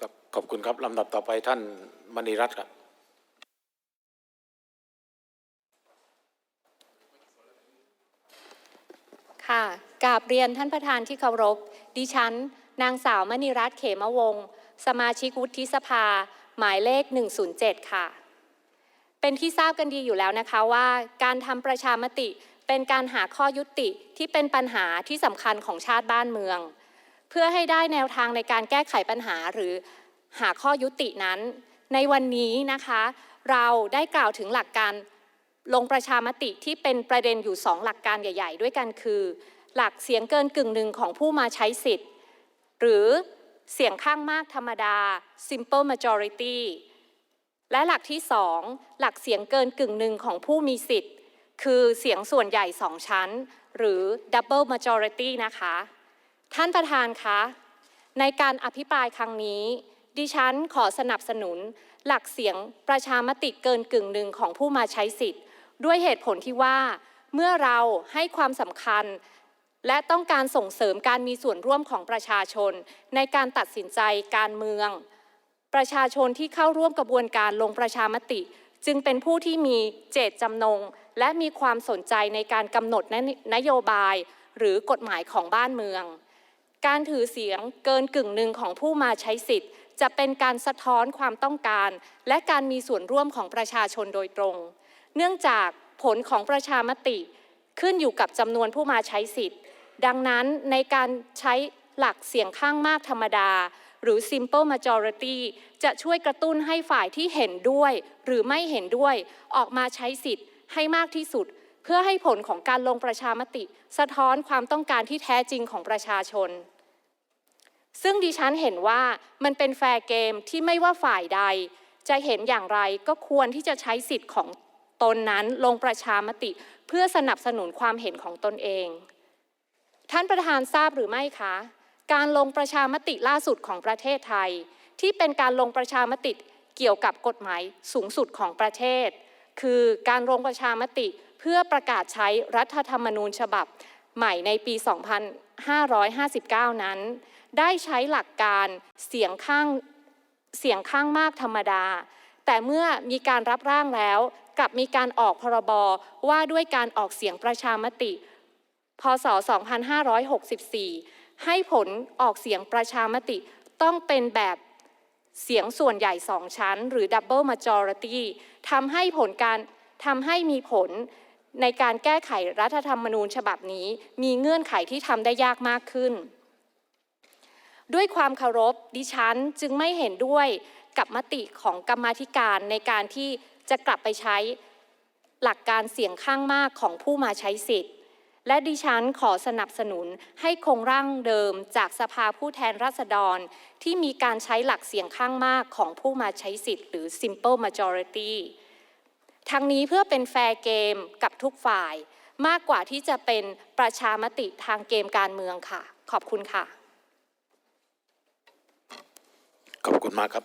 ครับขอบคุณครับลำดับต่อไปท่านมณีรัตน์ครับค่ะกราบเรียนท่านประธานที่เคารพ ดิฉัน นางสาวมณีรัตน์เขมวงศ์สมาชิกวุฒิสภา หมายเลข 107 ค่ะ เป็นที่ทราบกันดีอยู่แล้วนะคะว่า การทำประชามติเป็นการหาข้อยุติที่เป็นปัญหาที่สำคัญของชาติบ้านเมือง เพื่อให้ได้แนวทางในการแก้ไขปัญหาหรือหาข้อยุตินั้น ในวันนี้นะคะ เราได้กล่าวถึงหลักการลงประชามติที่เป็นประเด็นอยู่สองหลักการใหญ่ ๆ ด้วยกันคือ หลักเสียงเกินกึ่งหนึ่งของผู้มาใช้สิทธิ์ หรือเสียงข้างมากธรรมดา simple majority และหลักที่สองหลักเสียงเกินกึ่งหนึ่งของผู้มีสิทธิ์ คือเสียงส่วนใหญ่สองชั้น หรือ double majority นะคะ ท่านประธานคะ ในการอภิปรายครั้งนี้ ดิฉันขอสนับสนุน หลักเสียงประชามติเกินกึ่งหนึ่งของผู้มาใช้สิทธิ์ ด้วยเหตุผลที่ว่า เมื่อเราให้ความสำคัญ และต้องการส่งเสริมการมีส่วนร่วมของประชาชน ในการตัดสินใจการเมือง ประชาชนที่เข้าร่วมกระบวนการลงประชามติ จึงเป็นผู้ที่มีเจตจำนง และมีความสนใจในการกำหนดนนโยบาย หรือกฎหมายของบ้านเมือง การถือเสียงเกินกึ่งหนึ่งของผู้มาใช้สิทธิ์ จะเป็นการสะท้อนความต้องการ และการมีส่วนร่วมของประชาชนโดยตรง เนื่องจากผลของประชามติขึ้นอยู่กับจำนวนผู้มาใช้สิทธิ์ ดังนั้นในการใช้หลักเสียงข้างมากธรรมดา หรือ simple majority จะช่วยกระตุ้นให้ฝ่ายที่เห็นด้วย หรือไม่เห็นด้วย ออกมาใช้สิทธิ์ให้มากที่สุด เพื่อให้ผลของการลงประชามติ สะท้อนความต้องการที่แท้จริงของประชาชน ซึ่งดิฉันเห็นว่ามันเป็นแฟร์เกมที่ไม่ว่าฝ่ายใด จะเห็นอย่างไรก็ควรที่จะใช้สิทธิ์ของตนนั้นลงประชามติ เพื่อสนับสนุนความเห็นของตนเอง ท่านประธานทราบหรือไม่คะ การลงประชามติล่าสุดของประเทศไทย ที่เป็นการลงประชามติเกี่ยวกับกฎหมายสูงสุดของประเทศ คือการลงประชามติ เพื่อประกาศใช้รัฐธรรมนูญฉบับใหม่ในปี 2559 นั้น ได้ใช้หลักการเสียงข้างเสียงข้างมากธรรมดา แต่เมื่อมีการรับร่างแล้วกลับมีการออกพรบว่าด้วยการออกเสียงประชามติ พศ 2564 ให้ผลออกเสียงประชามติต้องเป็นแบบเสียงส่วนใหญ่สองชั้น หรือ double majority ทำให้ผลการทำให้มีผล ในการแก้ไขรัฐธรรมนูญฉบับนี้ มีเงื่อนไขที่ทำได้ยากมากขึ้น ด้วยความเคารพดิฉันจึงไม่เห็นด้วยกับมติของกรรมธิการในการที่จะกลับไปใช้หลักการเสียงข้างมากของผู้มาใช้สิทธิ์ และดิฉันขอสนับสนุนให้คงร่างเดิมจากสภาผู้แทนราษฎร ที่มีการใช้หลักเสียงข้างมากของผู้มาใช้สิทธิ์ หรือ simple majority ทั้งนี้เพื่อเป็นแฟร์เกมกับทุกฝ่าย มากกว่าที่จะเป็นประชามติทางเกมการเมืองค่ะ ขอบคุณค่ะ ขอบคุณมากครับ